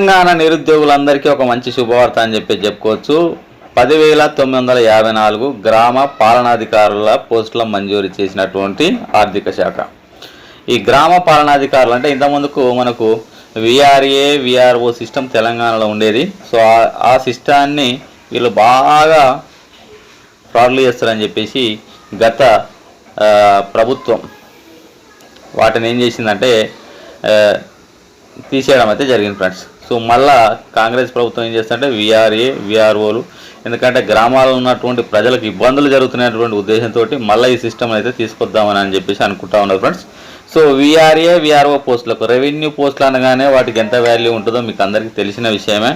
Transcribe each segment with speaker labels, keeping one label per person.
Speaker 1: తెలంగాణ నిరుద్యోగులందరికీ ఒక మంచి శుభవార్త అని చెప్పి చెప్పుకోవచ్చు. పదివేల తొమ్మిది వందల యాభై నాలుగు గ్రామ పాలనాధికారుల పోస్టుల మంజూరు చేసినటువంటి ఆర్థిక శాఖ. ఈ గ్రామ పాలనాధికారులు అంటే ఇంతకుముందుకు మనకు విఆర్ఏ విఆర్ఓ సిస్టమ్ తెలంగాణలో ఉండేది. సో ఆ- సిస్టాన్ని వీళ్ళు బాగా ఫ్రాడ్లు చేస్తారని చెప్పేసి గత ప్రభుత్వం వాటిని ఏం చేసిందంటే తీసేయడం అయితే జరిగింది ఫ్రెండ్స్. సో మళ్ళా కాంగ్రెస్ ప్రభుత్వం ఏం చేస్తుందంటే విఆర్ఏ విఆర్ఓలు ఎందుకంటే గ్రామాల్లో ఉన్నటువంటి ప్రజలకు ఇబ్బందులు జరుగుతున్నటువంటి ఉద్దేశంతో మళ్ళీ ఈ సిస్టమ్ అయితే తీసుకొద్దామని అని చెప్పేసి అనుకుంటా ఉన్నారు ఫ్రెండ్స్. సో విఆర్ఏ విఆర్ఓ పోస్టులకు రెవెన్యూ పోస్టులు అనగానే వాటికి ఎంత వాల్యూ ఉంటుందో మీకు అందరికీ తెలిసిన విషయమే.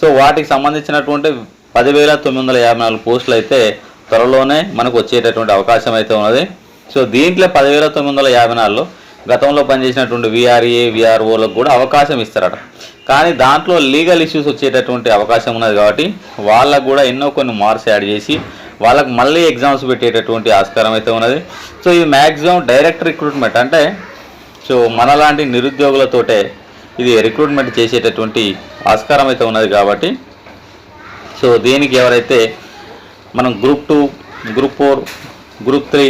Speaker 1: సో వాటికి సంబంధించినటువంటి పదివేల తొమ్మిది వందల యాభై నాలుగు పోస్టులు అయితే త్వరలోనే మనకు వచ్చేటటువంటి అవకాశం అయితే ఉన్నది. సో దీంట్లో పదివేల తొమ్మిది వందల యాభై నాలుగులో గతంలో పనిచేసినటువంటి విఆర్ఏ విఆర్ఓలకు కూడా అవకాశం ఇస్తారట. కానీ దాంట్లో లీగల్ ఇష్యూస్ వచ్చేటటువంటి అవకాశం ఉన్నది కాబట్టి వాళ్ళకు కూడా ఎన్నో కొన్ని మార్క్స్ యాడ్ చేసి వాళ్ళకి మళ్ళీ ఎగ్జామ్స్ పెట్టేటటువంటి ఆస్కారం అయితే ఉన్నది. సో ఇది మ్యాక్సిమం డైరెక్ట్ రిక్రూట్మెంట్ అంటే సో మనలాంటి నిరుద్యోగులతోటే ఇది రిక్రూట్మెంట్ చేసేటటువంటి ఆస్కారం అయితే ఉన్నది కాబట్టి సో దీనికి ఎవరైతే మనం group two group four group three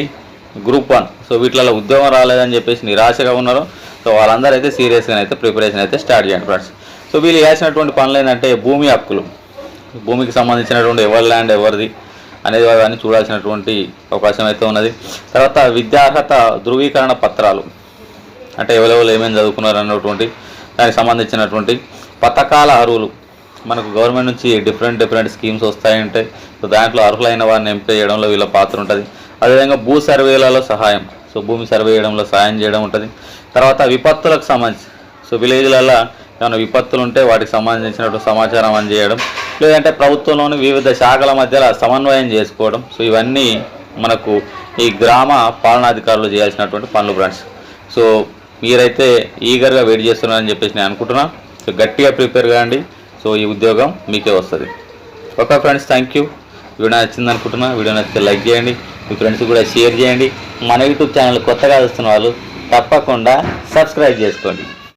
Speaker 1: group one so వీటిలలో ఉద్యోగం రాలేదని చెప్పేసి నిరాశగా ఉన్నారు సో వాళ్ళందరూ అయితే సీరియస్గా అయితే ప్రిపరేషన్ అయితే స్టార్ట్ చేయండి ఫ్రెండ్స్. సో వీళ్ళు వేసినటువంటి పనులు ఏంటంటే భూమి హక్కులు. భూమికి సంబంధించినటువంటి ఎవరి ల్యాండ్ ఎవరిది అనేది అవన్నీ చూడాల్సినటువంటి అవకాశం అయితే ఉన్నది. తర్వాత విద్యార్హత ధృవీకరణ పత్రాలు. అంటే ఎవరెవరు ఏమేమి చదువుకున్నారు అన్నటువంటి దానికి సంబంధించినటువంటి పథకాల అర్హులు. మనకు గవర్నమెంట్ నుంచి డిఫరెంట్ డిఫరెంట్ స్కీమ్స్ వస్తాయంటే సో దాంట్లో అర్హులైన వారిని ఎంపిక చేయడంలో వీళ్ళ పాత్ర ఉంటుంది. అదేవిధంగా భూ సర్వేలలో సహాయం. సో భూమి సర్వే చేయడంలో సహాయం చేయడం ఉంటుంది. తర్వాత విపత్తులకు సంబంధించి. సో విలేజ్లలో ఏమైనా విపత్తులు ఉంటే వాటికి సంబంధించినటువంటి సమాచారం అందజేయడం లేదంటే ప్రభుత్వంలోని వివిధ శాఖల మధ్యలో సమన్వయం చేసుకోవడం. సో ఇవన్నీ మనకు ఈ గ్రామ పాలనాధికారులు చేయాల్సినటువంటి పనులు ఫ్రెండ్స్. సో మీరైతే ఈగర్గా వెయిట్ చేస్తున్నారని చెప్పేసి నేను అనుకుంటున్నా. సో గట్టిగా ప్రిపేర్ కాండి. సో ఈ ఉద్యోగం మీకే వస్తుంది. Okay friends thank you. Video నచ్చింది అనుకుంటున్నా. వీడియో నచ్చితే లైక్ చేయండి. మీ ఫ్రెండ్స్ కూడా షేర్ చేయండి. మన యూట్యూబ్ ఛానల్ కొత్తగా వస్తున్న వాళ్ళు తప్పకుండా సబ్స్క్రైబ్ చేసుకోండి.